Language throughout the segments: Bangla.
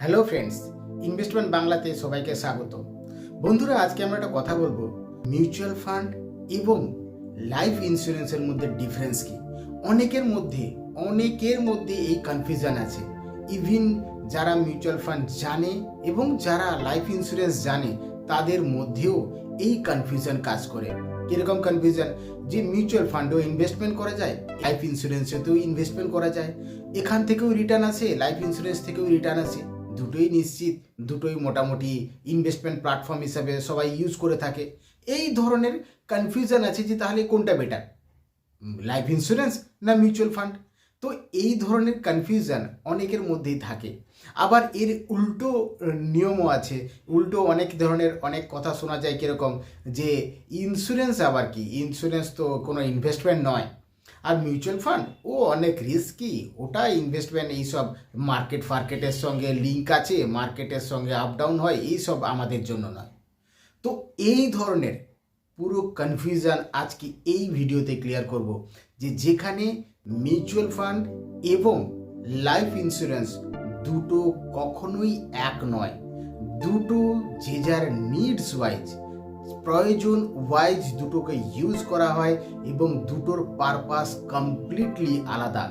হ্যালো ফ্রেন্ডস, ইনভেস্টমেন্ট বাংলাতে সবাইকে স্বাগত। বন্ধুরা, আজকে আমরা একটা কথা বলব। মিউচুয়াল ফান্ড এবং লাইফ ইন্স্যুরেন্সের মধ্যে ডিফারেন্স কি? অনেকের মধ্যে অনেকের মধ্যে এই কনফিউশন আছে। ইভিন যারা মিউচুয়াল ফান্ড জানে এবং যারা লাইফ ইন্স্যুরেন্স জানে, তাদের মধ্যেও এই কনফিউশন কাজ করে। কীরকম কনফিউশন যে মিউচুয়াল ফান্ডেও ইনভেস্টমেন্ট করা যায়, লাইফ ইন্স্যুরেন্সেতেও ইনভেস্টমেন্ট করা যায়। এখান থেকেও রিটার্ন আসে, লাইফ ইন্স্যুরেন্স থেকেও রিটার্ন আসে। দুটোই নিশ্চিত, দুটোই মোটামুটি ইনভেস্টমেন্ট প্ল্যাটফর্ম হিসাবে সবাই ইউজ করে থাকে। এই ধরনের কনফিউশন আছে যে তাহলে কোনটা বেটার লাইফ ইন্স্যুরেন্স না মিউচুয়াল ফান্ড তো এই ধরনের কনফিউশন অনেকের মধ্যেই থাকে। আবার এর উল্টো নিয়মও আছে, উল্টো অনেক ধরনের অনেক কথা শোনা যায় কীরকম যে ইন্স্যুরেন্স আবার কি? ইন্স্যুরেন্স তো কোনো ইনভেস্টমেন্ট নয়। আর মিউচুয়াল ফান্ড ও অনেক রিস্কি ওটা ইনভেস্টমেন্ট এইসব মার্কেট ফার্কেটের সঙ্গে লিঙ্ক আছে মার্কেটের সঙ্গে আপ ডাউন হয়, এইসব আমাদের জন্য নয়। তো এই ধরনের পুরো কনফিউশন আজকে এই ভিডিওতে ক্লিয়ার করব যে যেখানে মিউচুয়াল ফান্ড এবং লাইফ ইন্স্যুরেন্স দুটো কখনোই এক নয়। দুটো যে যার নিডস ওয়াইজ প্রয়োজন ওয়াইজ দুটোকে ইউজ করা হয় এবং দুটোর পারপাস কমপ্লিটলি আলাদা।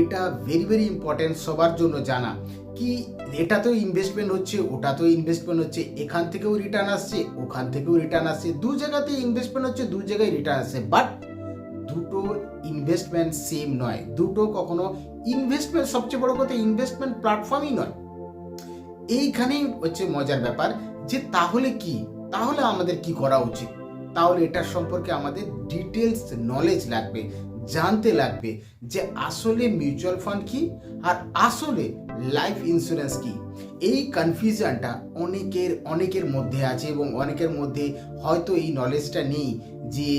এটা ভেরি ভেরি ইম্পর্টেন্ট সবার জন্য জানা। কি এটা তো ইনভেস্টমেন্ট হচ্ছে, ওটা তো ইনভেস্টমেন্ট হচ্ছে, এখান থেকেও রিটার্ন আসছে, ওখান থেকেও রিটার্ন আসছে, দু জায়গাতে ইনভেস্টমেন্ট হচ্ছে, দু জায়গায় রিটার্ন আসছে। বাট দুটো ইনভেস্টমেন্ট সেম নয়। দুটো কখনো ইনভেস্টমেন্ট সবচেয়ে বড় কথা ইনভেস্টমেন্ট প্ল্যাটফর্মই নয়। এইখানেই হচ্ছে মজার ব্যাপার যে তাহলে কি? তাহলে আমাদের কি করা উচিত? তাহলে এটার সম্পর্কে আমাদের ডিটেলস নলেজ লাগবে, জানতে লাগবে যে আসলে মিউচুয়াল ফান্ড কি আর আসলে লাইফ ইন্স্যুরেন্স কি। এই কনফিউশনটা অনেকের অনেকের মধ্যে আছে এবং অনেকের মধ্যে হয়তো এই নলেজটা নেই যে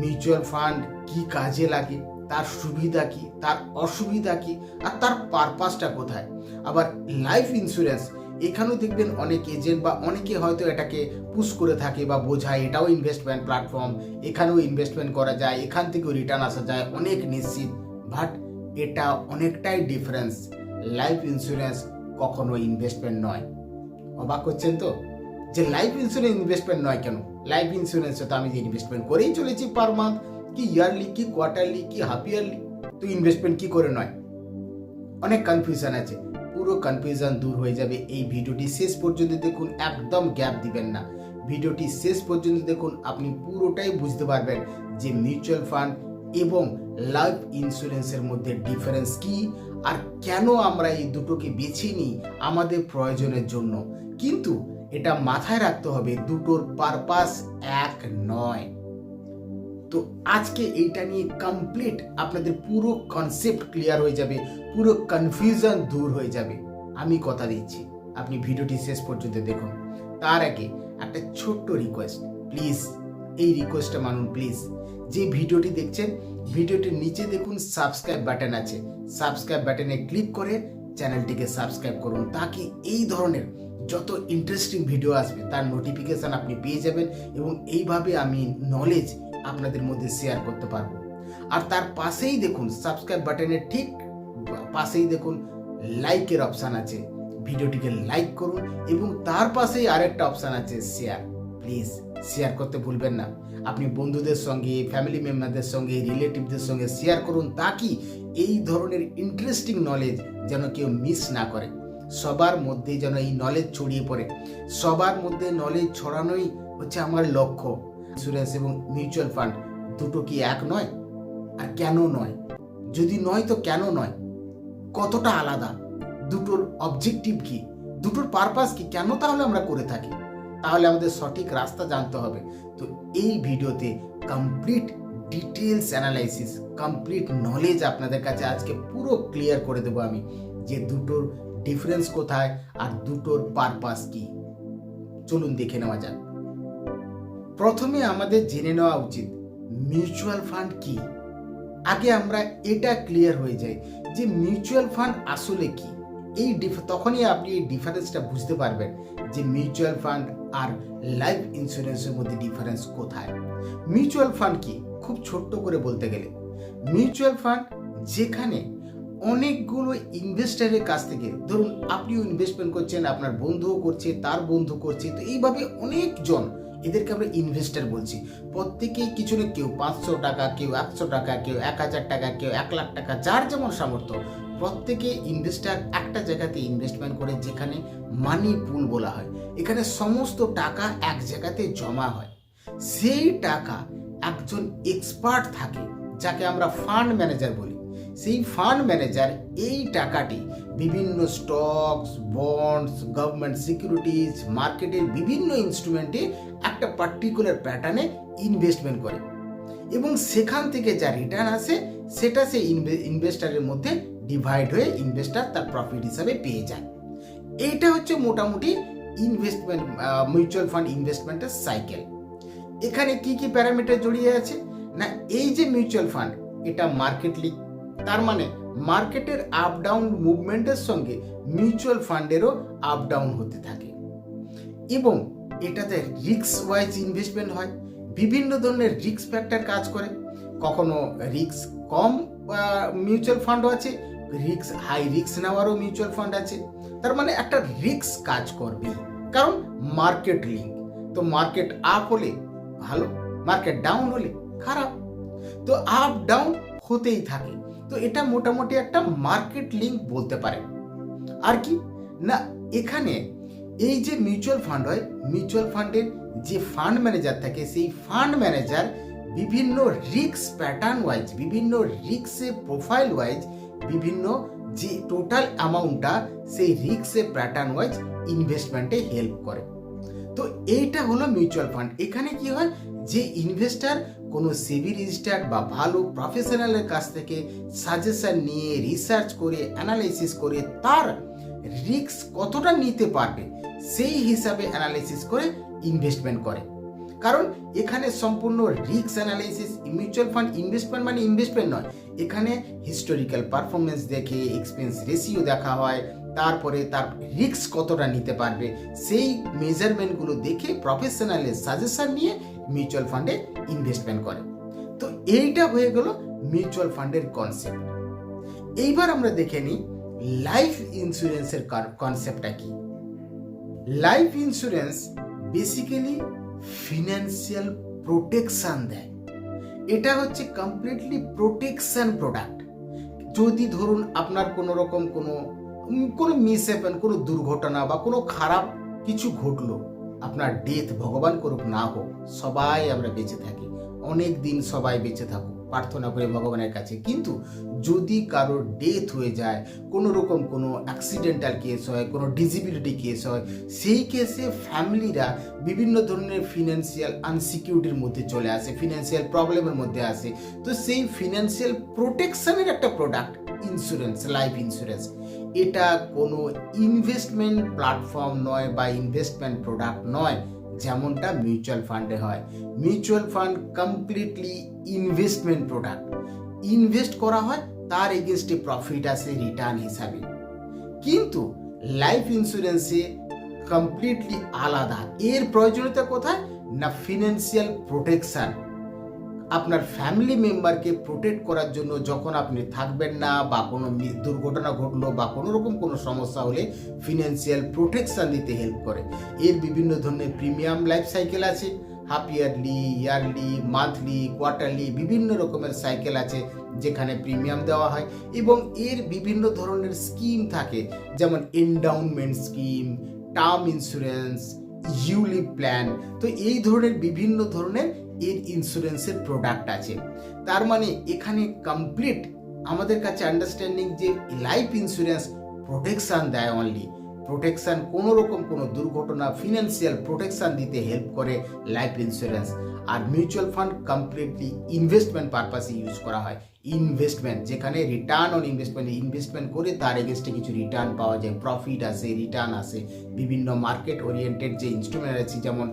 মিউচুয়াল ফান্ড কি কাজে লাগে, তার সুবিধা কি, তার অসুবিধা কি, আর তার পারপাসটা কোথায়। আবার লাইফ ইন্স্যুরেন্স এখানেও দেখবেন অনেক এজেন্ট বা অনেকে হয়তো এটাকে পুশ করে থাকে বা বোঝায়, এটাও ইনভেস্টমেন্ট প্ল্যাটফর্ম এখানেও ইনভেস্টমেন্ট করা যায়, এখান থেকেও রিটার্ন আসা যায়, অনেক নিশ্চিত। বাট এটা অনেকটাই ডিফারেন্স লাইফ ইন্স্যুরেন্স কখনো ইনভেস্টমেন্ট নয়। অবাক করছেন তো? যে লাইফ ইন্স্যুরেন্স ইনভেস্টমেন্ট নয় কেন? লাইফ ইন্স্যুরেন্সে তো আমি যে ইনভেস্টমেন্ট করেই চলেছি পার মান্থ কি ইয়ারলি কি কোয়ার্টারলি কি হাফ ইয়ারলি তো ইনভেস্টমেন্ট কি করে নয়? অনেক কনফিউশন আছে। পুরো কনফিউশন দূর হয়ে যাবে। এই ভিডিওটি শেষ পর্যন্ত দেখুন, একদম গ্যাপ দিবেন না। ভিডিওটি শেষ পর্যন্ত দেখুন, আপনি পুরোটাই বুঝতে পারবেন যে মিউচুয়াল ফান্ড এবং লাইফ ইন্স্যুরেন্সের মধ্যে ডিফারেন্স কি, আর কেন আমরা এই দুটোকে বেছে নিই আমাদের প্রয়োজনের জন্য। কিন্তু এটা মাথায় রাখতে হবে, দুটোর পারপাস এক নয়। তো আজকে এইটা নিয়ে কমপ্লিট আপনাদের পুরো কনসেপ্ট ক্লিয়ার হয়ে যাবে, পুরো কনফিউশন দূর হয়ে যাবে। আমি কথা দিচ্ছি, আপনি ভিডিওটি শেষ পর্যন্ত দেখুন। তার আগে একটা ছোট্ট রিকোয়েস্ট প্লিজ এই রিকোয়েস্টটা মানুন প্লিজ যে ভিডিওটি দেখছেন, ভিডিওটির নিচে দেখুন সাবস্ক্রাইব বাটন আছে। সাবস্ক্রাইব বাটনে ক্লিক করে চ্যানেলটিকে সাবস্ক্রাইব করুন, তাকে এই ধরনের যত ইন্টারেস্টিং ভিডিও আসবে, তার নোটিফিকেশান আপনি পেয়ে যাবেন এবং এইভাবে আমি নলেজ আপনাদের মধ্যে শেয়ার করতে পারব। আর তার পাশেই দেখুন সাবস্ক্রাইব বাটনের ঠিক পাশেই দেখুন লাইকের অপশান আছে। ভিডিওটিকে লাইক করুন এবং তার পাশেই আরেকটা অপশান আছে শেয়ার প্লিজ শেয়ার করতে ভুলবেন না। আপনি বন্ধুদের সঙ্গে ফ্যামিলি মেম্বারদের সঙ্গে রিলেটিভদের সঙ্গে শেয়ার করুন তাকি এই ধরনের ইন্টারেস্টিং নলেজ যেন কেউ মিস না করে। সবার মধ্যে যেন এই নলেজ ছড়িয়ে পড়ে। সবার মধ্যে নলেজ ছড়ানোই হচ্ছে আমার লক্ষ্য। ইন্স্যুরেন্স এবং মিউচুয়াল ফান্ড দুটো কি এক নয়? আর কেন নয়? যদি নয় তো কেন নয়? কতটা আলাদা? দুটোর অবজেক্টিভ কি? দুটোর পারপাস কি? কেন তাহলে আমরা করে থাকি? তাহলে আমাদের সঠিক রাস্তা জানতে হবে। তো এই ভিডিওতে complete details analysis complete knowledge আপনাদের কাছে আজকে পুরো ক্লিয়ার করে দেবো আমি যে দুটোর ডিফারেন্স কোথায় আর দুটোর পারপাস কি। চলুন দেখে নেওয়া যাক। প্রথমে আমাদের জেনে নেওয়া উচিত মিউচুয়াল ফান্ড কি? আগে আমরা এটা ক্লিয়ার হয়ে যাই যে মিউচুয়াল ফান্ড আসলে কি। এই তখনই আপনি এই ডিফারেন্সটা বুঝতে পারবেন যে মিউচুয়াল ফান্ড আর লাইফ ইন্স্যুরেন্সের মধ্যে ডিফারেন্স কোথায়। মিউচুয়াল ফান্ড কি? খুব ছোট্ট করে বলতে গেলে। মিউচুয়াল ফান্ড যেখানে অনেকগুলো ইনভেস্টারের কাছ থেকে, ধরুন আপনিও ইনভেস্টমেন্ট করছেন, আপনার বন্ধুও করছে, তার বন্ধু করছে, তো এইভাবে অনেকজন এদেরকে আমরা ইনভেস্টার বলছি। প্রত্যেকেই কিছু না কেউ পাঁচশো টাকা, কেউ একশো টাকা, কেউ এক হাজার টাকা, কেউ এক লাখ টাকা, যার যেমন সামর্থ্য, প্রত্যেকে ইনভেস্টার একটা জায়গাতে ইনভেস্টমেন্ট করে যেখানে মানি পুল বলা হয়। এখানে সমস্ত টাকা এক জায়গাতে জমা হয়। সেই টাকা একজন এক্সপার্ট থাকে, যাকে আমরা ফান্ড ম্যানেজার বলি। সেই ফান্ড ম্যানেজার এই টাকাটি বিভিন্ন স্টকস বন্ডস গভর্নমেন্ট সিকিউরিটিজ মার্কেটের বিভিন্ন ইনস্ট্রুমেন্টে একটা পার্টিকুলার প্যাটার্নে ইনভেস্টমেন্ট করে। এবং সেখান থেকে যা রিটার্ন আসে, সেটা সে ইনভেস্টারের মধ্যে ডিভাইড হয়ে ইনভেস্টার তার প্রফিট হিসাবে পেয়ে যায়। এইটা হচ্ছে মোটামুটি ইনভেস্টমেন্ট মিউচুয়াল ফান্ড ইনভেস্টমেন্টের সাইকেল এখানে কি কি প্যারামিটার জড়িয়ে আছে? না, এই যে মিউচুয়াল ফান্ড এটা মার্কেটলি তার মানে মার্কেটের আপ ডাউন মুভমেন্টের সঙ্গে মিউচুয়াল ফান্ডেরও আপ ডাউন হতে থাকে। এবং এটাতে রিক্স ওয়াইজ ইনভেস্টমেন্ট হয়। বিভিন্ন ধরনের রিক্স ফ্যাক্টর কাজ করে। কখনো রিক্স কম মিউচুয়াল ফান্ডও আছে রিক্স হাই রিক্স নেওয়ারও মিউচুয়াল ফান্ড আছে। তার মানে একটা রিক্স কাজ করবে। কারণ মার্কেট লিঙ্ক তো মার্কেট আপ হলে ভালো মার্কেট ডাউন হলে খারাপ। তো আপ ডাউন হতেই থাকে। তো এটা মোটামুটি একটা মার্কেট লিঙ্ক বলতে পারে। আর কি? না, এখানে এই যে মিউচুয়াল ফান্ড হয় মিউচুয়াল ফান্ডের যে ফান্ড ম্যানেজার থাকে, সেই ফান্ড ম্যানেজার বিভিন্ন রিক্স প্যাটার্ন ওয়াইজ বিভিন্ন রিক্সের প্রোফাইল ওয়াইজ বিভিন্ন যে টোটাল অ্যামাউন্টটা সেই রিক্সের প্যাটার্ন ওয়াইজ ইনভেস্টমেন্টে হেল্প করে। তো এইটা হলো মিউচুয়াল ফান্ড এখানে কি হয়? যে ইনভেস্টার কোনো সেবি রেজিস্টার বা ভালো প্রফেশনালের কাছ থেকে সাজেশন নিয়ে রিসার্চ করে অ্যানালাইসিস করে, তার রিস্ক কতটা নিতে পারবে? সেই হিসাবে অ্যানালাইসিস করে ইনভেস্টমেন্ট করে। কারণ এখানে সম্পূর্ণ risk analysis mutual fund investment মানে ইনভেস্টমেন্ট নয়। এখানে হিস্টোরিক্যাল পারফরমেন্স দেখে এক্সপেন্স রেশিও দেখা হয়, তারপরে তার রিস্ক কতটা নিতে পারবে, সেই মেজারমেন্টগুলো দেখে প্রফেশনালের সাজেশন নিয়ে মিউচুয়াল ফান্ডে ইনভেস্টমেন্ট করে। তো এইটা হয়ে গেল মিউচুয়াল ফান্ডের কনসেপ্ট এইবার আমরা দেখে নিই লাইফ ইন্স্যুরেন্সের কনসেপ্টটা কি? Life insurance basically financial protection দেয়। এটা হচ্ছে কমপ্লিটলি প্রোটেকশন প্রোডাক্ট যদি ধরুন আপনার কোনো রকম কোনো কোনো মিস হ্যাপেন কোনো দুর্ঘটনা বা কোনো খারাপ কিছু ঘটলো, আপনার ডেথ ভগবান করুক না হোক, সবাই আমরা বেঁচে থাকি। অনেক দিন সবাই বেঁচে থাকুক। প্রার্থনা করে ভগবানের কাছে। কিন্তু যদি কারোর ডেথ হয়ে যায়, কোনো রকম কোনো অ্যাক্সিডেন্টাল কেস হয়, কোনো ডিজিবিলিটি কেস হয়, সেই কেসে ফ্যামিলিরা বিভিন্ন ধরনের ফিনান্সিয়াল আনসিকিউরিটির মধ্যে চলে আসে ফিনান্সিয়াল প্রবলেমের মধ্যে আসে। তো সেই ফিনান্সিয়াল প্রোটেকশনের একটা প্রোডাক্ট ইন্স্যুরেন্স লাইফ ইন্স্যুরেন্স এটা কোনো ইনভেস্টমেন্ট প্ল্যাটফর্ম নয় বা ইনভেস্টমেন্ট প্রোডাক্ট নয়। যেমনটা মিউচুয়াল ফান্ডে হয়। Mutual fund completely investment product invest করা হয়, তার এগেনস্টে প্রফিট আসে রিটার্ন হিসাবে। কিন্তু লাইফ ইন্স্যুরেন্সে কমপ্লিটলি আলাদা। এর প্রয়োজনীয়তা কোথায়? না ফিনান্সিয়াল প্রোটেকশন আপনার ফ্যামিলি মেম্বারকে প্রোটেক্ট করার জন্য যখন আপনি থাকবেন না বা কোনো দুর্ঘটনা ঘটলো বা কোনো রকম কোনো সমস্যা হলে ফিনান্সিয়াল প্রোটেকশন দিতে হেল্প করে। এর বিভিন্ন ধরনের প্রিমিয়াম লাইফ সাইকেল আছে half yearly yearly monthly quarterly বিভিন্ন রকমের সাইকেল আছে যেখানে প্রিমিয়াম দেওয়া হয় এবং এর বিভিন্ন ধরনের স্কিম থাকে, যেমন endowment scheme term insurance ULIP plan তো এই ধরনের বিভিন্ন ধরনের এর ইন্স্যুরেন্সের প্রোডাক্ট আছে। তার মানে এখানে কমপ্লিট আমাদের কাছে আন্ডারস্ট্যান্ডিং যে লাইফ ইন্স্যুরেন্স প্রোটেকশান দেয় অনলি প্রোটেকশন কোনো রকম কোনো দুর্ঘটনা ফিনান্সিয়াল প্রোটেকশন দিতে হেল্প করে লাইফ ইন্স্যুরেন্স আর মিউচুয়াল ফান্ড কমপ্লিটলি ইনভেস্টমেন্ট পারপাসে ইউজ করা হয়। ইনভেস্টমেন্ট যেখানে রিটার্ন অন ইনভেস্টমেন্ট ইনভেস্টমেন্ট করে তার এগেনস্টে কিছু রিটার্ন পাওয়া যায়। প্রফিট আসে রিটার্ন আসে। বিভিন্ন মার্কেট ওরিয়েন্টেড যে ইনস্ট্রুমেন্ট আছে, যেমন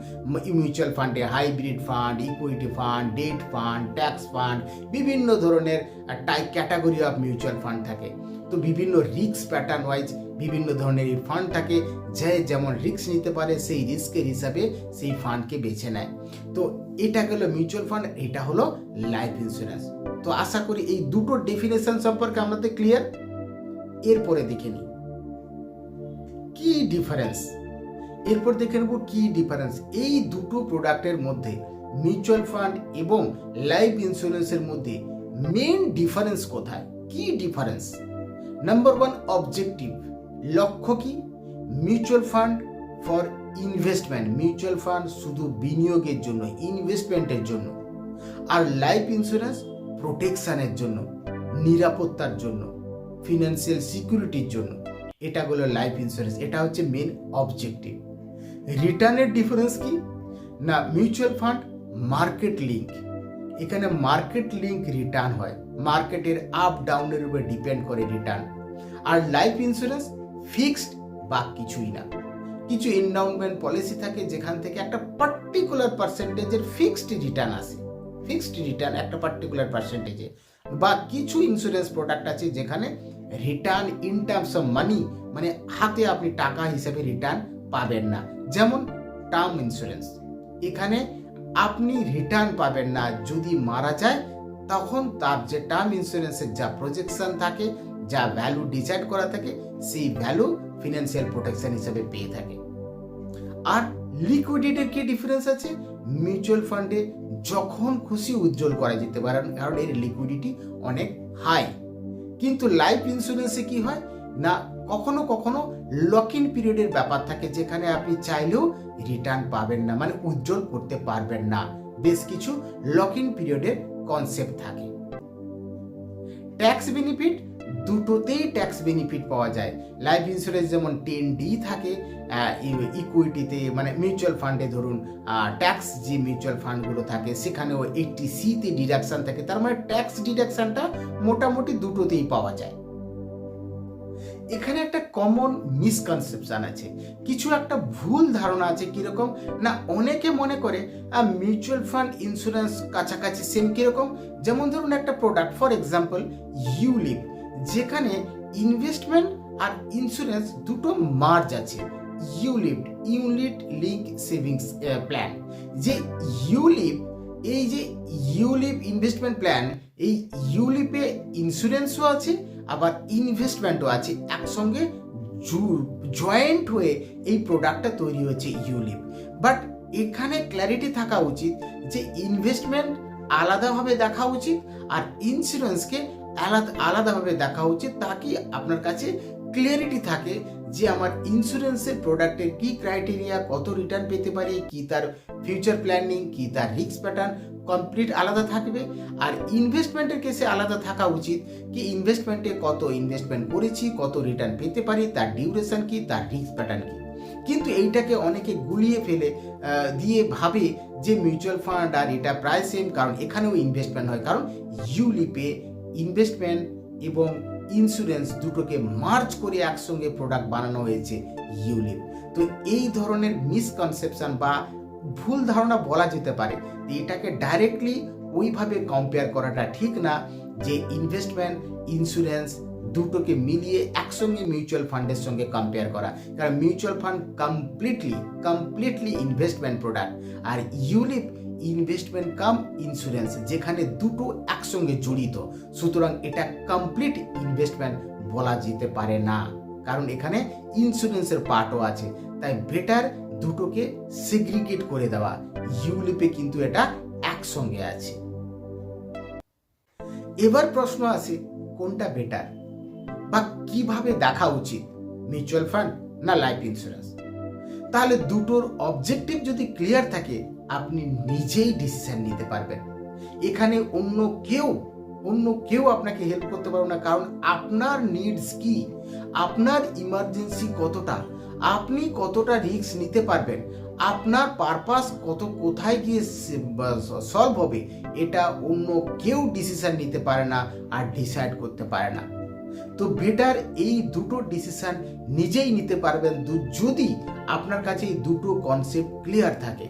মিউচুয়াল ফান্ডে hybrid fund equity fund debt fund tax fund বিভিন্ন ধরনের type category of mutual fund থাকে। তো বিভিন্ন রিস্ক প্যাটার্ন ওয়াইজ বিভিন্ন ধরনের এই ফান্ড থাকে যে যেমন রিস্ক নিতে পারে সেই রিস্কের হিসাবে সেই ফান্ডকে বেছে নেয়। তো এটা গেল মিউচুয়াল ফান্ড এটা হলো লাইফ ইন্স্যুরেন্স তো আশা করি এই দুটো ডেফিনেশন সম্পর্কে আমাদের ক্লিয়ার এরপরে দেখে নিই। কি ডিফারেন্স এরপর দেখে নেব কি ডিফারেন্স এই দুটো প্রোডাক্টের মধ্যে মিউচুয়াল ফান্ড এবং লাইফ ইন্স্যুরেন্সের মধ্যে মেন ডিফারেন্স কোথায়? কি ডিফারেন্স নাম্বার ওয়ান অবজেক্টিভ লক্ষ্য কি? Mutual fund for investment mutual fund শুধু বিনিয়োগের জন্য ইনভেস্টমেন্টের জন্য। আর লাইফ ইন্স্যুরেন্স প্রোটেকশানের জন্য, নিরাপত্তার জন্য ফিনান্সিয়াল সিকিউরিটির জন্য। এটা হলো লাইফ ইন্স্যুরেন্স এটা হচ্ছে মেন অবজেক্টিভ রিটার্নের ডিফারেন্স কি? না মিউচুয়াল ফান্ড মার্কেট লিঙ্ক এখানে মার্কেট লিঙ্ক রিটার্ন হয়। মার্কেটের আপ ডাউনের উপর ডিপেন্ড করে রিটার্ন আর লাইফ ইন্স্যুরেন্স ফিক্সড বা কিছুই না। কিছু এন্ডাউনমেন্ট পলিসি থাকে যেখান থেকে একটা পার্টিকুলার পার্সেন্টেজের ফিক্সড রিটার্ন আসে। ফিক্সড রিটার্ন একটা পার্টিকুলার পার্সেন্টেজে বা কিছু ইন্স্যুরেন্স প্রোডাক্ট আছে যেখানে return in terms of money মানে হাতে আপনি টাকা হিসেবে রিটার্ন পাবেন না। যেমন টার্ম ইন্স্যুরেন্স এখানে আপনি রিটার্ন পাবেন না। যদি মারা যায় তখন তার যে টার্ম ইন্স্যুরেন্সের যা প্রজেকশন থাকে, যা ভ্যালু ডিসাইড করা থাকে, সেই ভ্যালু ফিনান্সিয়াল প্রোটেকশন হিসেবে পেয়ে থাকে। আর লিকুইডিটির কি ডিফারেন্স আছে? মিউচুয়াল ফান্ডে যখন খুশি উজ্জ্বল করা যেতে পারে, কারণ এর লিকুইডিটি অনেক হাই কিন্তু লাইফ ইন্স্যুরেন্সে কি হয়? না, কখনো কখনো লক ইন পিরিয়ডের ব্যাপার থাকে, যেখানে আপনি চাইলেও রিটার্ন পাবেন না মানে উজ্জ্বল করতে পারবেন না। বেশ কিছু লক ইন পিরিয়ডের কনসেপ্ট থাকে। ট্যাক্স বেনিফিট দুটোতেই ট্যাক্স বেনিফিট পাওয়া যায়। লাইফ ইন্স্যুরেন্স যেমন টেন ডি থাকে ইকুইটিতে মানে মিউচুয়াল ফান্ডে ধরুন ট্যাক্স যে মিউচুয়াল ফান্ডগুলো থাকে, সেখানেও এইটি সিতে ডিডাকশান থাকে। তার মানে ট্যাক্স ডিডাকশানটা মোটামুটি দুটোতেই পাওয়া যায়। এখানে একটা কমন মিসকনসেপশন আছে। কিছু একটা ভুল ধারণা আছে কীরকম? না, অনেকে মনে করে মিউচুয়াল ফান্ড ইন্স্যুরেন্স কাছাকাছি সেম কীরকম? যেমন ধরুন একটা প্রোডাক্ট ফর এক্সাম্পল ইউলিপ যেখানে ইনভেস্টমেন্ট আর ইন্স্যুরেন্স দুটো মার্জ আছে। ULIP unit link savings plan যে ইউলিপ এই যে ইউলিপ ইনভেস্টমেন্ট প্ল্যান এই ইউলিপে ইন্স্যুরেন্সও আছে আবার ইনভেস্টমেন্টও আছে। একসঙ্গে জয়েন্ট হয়ে এই প্রোডাক্টটা তৈরি হয়েছে ইউলিপ বাট এখানে ক্ল্যারিটি থাকা উচিত যে ইনভেস্টমেন্ট আলাদাভাবে দেখা উচিত আর ইন্স্যুরেন্সকে আলাদা, আলাদাভাবে দেখা উচিত তাকে আপনার কাছে ক্লিয়ারিটি থাকে যে আমার ইন্স্যুরেন্সের প্রোডাক্টের কি ক্রাইটেরিয়া কত রিটার্ন পেতে পারি, কি তার ফিউচার প্ল্যানিং কি তার রিস্ক প্যাটার্ন কমপ্লিট আলাদা থাকবে। আর ইনভেস্টমেন্টের কেসে আলাদা থাকা উচিত কি ইনভেস্টমেন্টে কত ইনভেস্টমেন্ট করেছি, কত রিটার্ন পেতে পারি, তার ডিউরেশন কি, তার রিস্ক প্যাটার্ন কি? কিন্তু এইটাকে অনেকে গুলিয়ে ফেলে দিয়ে ভাবে যে মিউচুয়াল ফান্ড আর এটা প্রায় সেম কারণ এখানেও ইনভেস্টমেন্ট হয়। কারণ ইউলিপে ইনভেস্টমেন্ট এবং ইন্স্যুরেন্স দুটোকে মার্চ করে একসঙ্গে প্রোডাক্ট বানানো হয়েছে ইউলিপ তো এই ধরনের মিসকনসেপশন বা ভুল ধারণা বলা যেতে পারে। এটাকে ডাইরেক্টলি ওইভাবে কম্পেয়ার করাটা ঠিক না যে ইনভেস্টমেন্ট ইন্স্যুরেন্স দুটোকে মিলিয়ে একসঙ্গে মিউচুয়াল ফান্ডের সঙ্গে কম্পেয়ার করা। কারণ mutual fund completely completely investment product আর ইউলিপ ইনভেস্টমেন্ট কাম ইন্স্যুরেন্স যেখানে দুটো একসঙ্গে জড়িত। সুতরাং এটা কমপ্লিট ইনভেস্টমেন্ট বলা যেতে পারে না। কারণ এখানে ইন্স্যুরেন্সের পার্টও আছে। তাই বেটার দুটোকে সেগ্রিগেট করে দেওয়া। ইউলিপে কিন্তু এটা একসঙ্গে আছে। এবার প্রশ্ন আসে, কোনটা বেটার বা কীভাবে দেখা উচিত? মিউচুয়াল ফান্ড না লাইফ ইন্স্যুরেন্স তাহলে দুটোর অবজেক্টিভ যদি ক্লিয়ার থাকে, আপনি নিজেই ডিসিশন নিতে পারবেন। এখানে অন্য কেউ অন্য কেউ আপনাকে হেল্প করতে পারবে না। কারণ আপনার নিডস কি? আপনার ইমার্জেন্সি কতটা? আপনি কতটা রিস্ক নিতে পারবেন? আপনার পারপাস কত, কোথায় গিয়ে সলভ হবে? এটা অন্য কেউ ডিসিশন নিতে পারে না আর ডিসাইড করতে পারে না। তো বেটার এই দুটো ডিসিশন নিজেই নিতে পারবেন। যদি আপনার কাছে এই দুটো কনসেপ্ট ক্লিয়ার থাকে।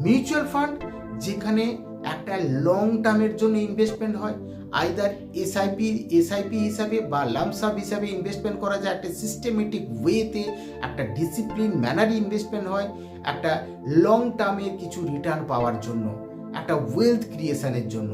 মিউচুয়াল ফান্ড যেখানে একটা লং টার্মের জন্য ইনভেস্টমেন্ট হয় আইদার এসআইপি এসআইপি হিসাবে বা লামসাম হিসাবে ইনভেস্টমেন্ট করা যায়, একটা সিস্টেমেটিক ওয়েতে একটা ডিসিপ্লিন ম্যানারে ইনভেস্টমেন্ট হয়, একটা লং টার্মের কিছু রিটার্ন পাওয়ার জন্য, একটা ওয়েলথ ক্রিয়েশনের জন্য।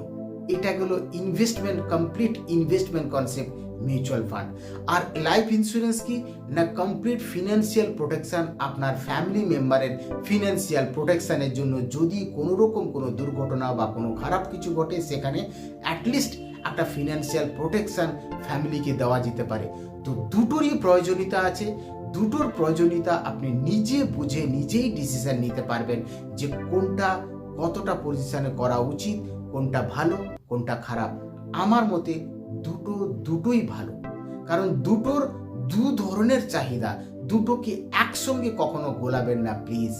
এটা হলো investment complete investment concept mutual fund আর লাইফ ইন্স্যুরেন্স কি? না কমপ্লিট ফিনান্সিয়াল প্রোটেকশন আপনার ফ্যামিলি মেম্বারের ফিনান্সিয়াল প্রোটেকশানের জন্য। যদি কোনো রকম কোনো দুর্ঘটনা বা কোনো খারাপ কিছু ঘটে, সেখানে অ্যাটলিস্ট একটা ফিনান্সিয়াল প্রোটেকশন ফ্যামিলিকে দেওয়া যেতে পারে। তো দুটোরই প্রয়োজনীয়তা আছে, দুটোর প্রয়োজনীয়তা আপনি নিজে বুঝে নিজেই ডিসিশন নিতে পারবেন যে কোনটা কতটা পজিশনে করা উচিত, কোনটা ভালো, কোনটা খারাপ। আমার মতে দুটো, দুটোই ভালো। কারণ দুটোর দু ধরনের চাহিদা। দুটোকে একসঙ্গে কখনো গোলাবেন না প্লিজ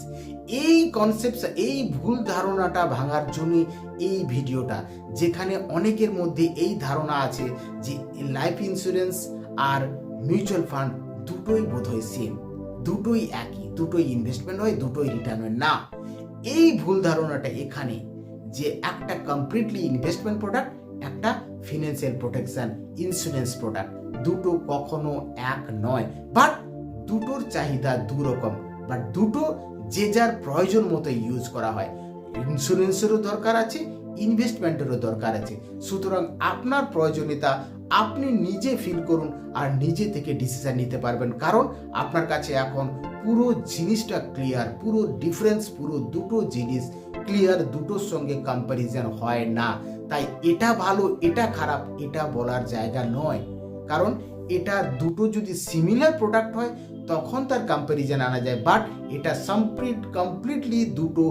এই কনসেপ্ট এই ভুল ধারণাটা ভাঙার জন্য এই ভিডিওটা, যেখানে অনেকের মধ্যে এই ধারণা আছে যে লাইফ ইন্স্যুরেন্স আর মিউচুয়াল ফান্ড দুটোই বোধহয় সেম দুটোই একই, দুটোই ইনভেস্টমেন্ট হয়, দুটোই রিটার্ন হয়। না, এই ভুল ধারণাটা এখানে যে একটা কমপ্লিটলি ইনভেস্টমেন্ট প্রোডাক্ট একটা ফিনান্সিয়াল প্রোটেকশন ইন্স্যুরেন্স প্রোডাক্ট দুটো কখনো এক নয় বাট দুটোর চাহিদা দু রকম বাট দুটো যে যার প্রয়োজন মতো ইউজ করা হয়। ইন্স্যুরেন্সেরও দরকার আছে ইনভেস্টমেন্টেরও দরকার আছে। সুতরাং আপনার প্রয়োজনীয়তা আপনি নিজে ফিল করুন আর নিজে থেকে ডিসিশন নিতে পারবেন। কারণ আপনার কাছে এখন পুরো জিনিসটা ক্লিয়ার পুরো ডিফারেন্স পুরো দুটো জিনিস ক্লিয়ার দুটোর সঙ্গে কম্প্যারিজন হয় না। তাই এটা ভালো, এটা খারাপ, এটা বলার জায়গা নয়। কারণ এটা দুটো যদি সিমিলার প্রোডাক্ট হয়, তখন তার কম্প্যারিজন আনা যায়। বাট এটা কমপ্লিট কমপ্লিটলি দুটো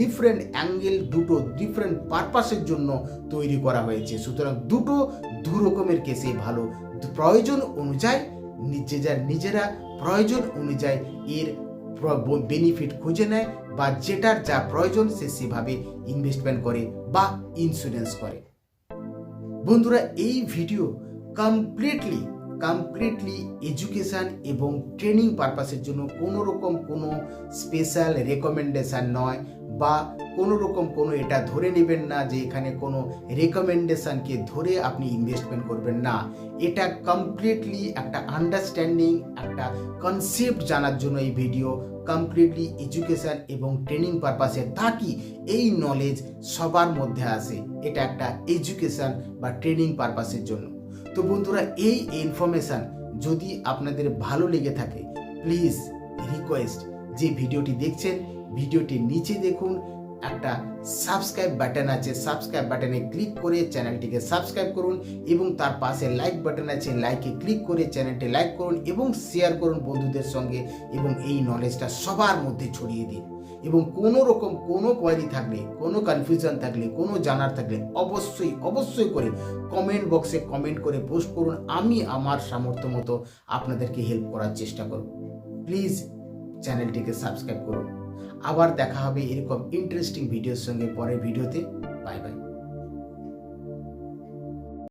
ডিফারেন্ট অ্যাঙ্গেল দুটো ডিফারেন্ট পারপাসের জন্য তৈরি করা হয়েছে। সুতরাং দুটো দু রকমের কেসে ভালো। প্রয়োজন অনুযায়ী নিজে যার নিজেরা, প্রয়োজন অনুযায়ী এর বেনিফিট খুঁজে নেয় বা যেটার যা প্রয়োজন সে সেভাবে ইনভেস্টমেন্ট করে বা ইন্স্যুরেন্স করে। বন্ধুরা, এই ভিডিও কমপ্লিটলি কমপ্লিটলি এডুকেশান এবং ট্রেনিং পারপাসের জন্য কোনো রকম কোনো স্পেশাল রেকমেন্ডেশান নয় বা কোনো রকম কোনো এটা ধরে নেবেন না যে এখানে কোনো রেকমেন্ডেশানকে ধরে আপনি ইনভেস্টমেন্ট করবেন না। এটা কমপ্লিটলি একটা আন্ডারস্ট্যান্ডিং একটা কনসেপ্ট জানার জন্য এই ভিডিও কমপ্লিটলি এডুকেশান এবং ট্রেনিং পারপাসে তাকি এই নলেজ সবার মধ্যে আসে। এটা একটা এডুকেশান বা ট্রেনিং পারপাসের জন্য। তো বন্ধুরা, এই ইনফরমেশান যদি আপনাদের ভালো লেগে থাকে প্লিজ রিকোয়েস্ট যে ভিডিওটি দেখছেন ভিডিওটির নিচে দেখুন, একটা সাবস্ক্রাইব বাটন আছে সাবস্ক্রাইব বাটনে ক্লিক করে চ্যানেলটিকে সাবস্ক্রাইব করুন এবং তার পাশে লাইক বাটন আছে লাইকে ক্লিক করে চ্যানেলটি লাইক করুন এবং শেয়ার করুন বন্ধুদের সঙ্গে এবং এই নলেজটা সবার মধ্যে ছড়িয়ে দিন। এবং কোনো রকম কোনো কোয়ারি থাকলে, কোনো কনফিউশন থাকলে, কোনো জানার থাকলে অবশ্যই অবশ্যই করে কমেন্ট বক্সে কমেন্ট করে পোস্ট করুন। আমি আমার সামর্থ্য মতো আপনাদেরকে হেল্প করার চেষ্টা করব। প্লিজ চ্যানেলটিকে সাবস্ক্রাইব করুন। আবার দেখা হবে এরকম ইন্টারেস্টিং ভিডিওর সঙ্গে পরের ভিডিওতে বাই বাই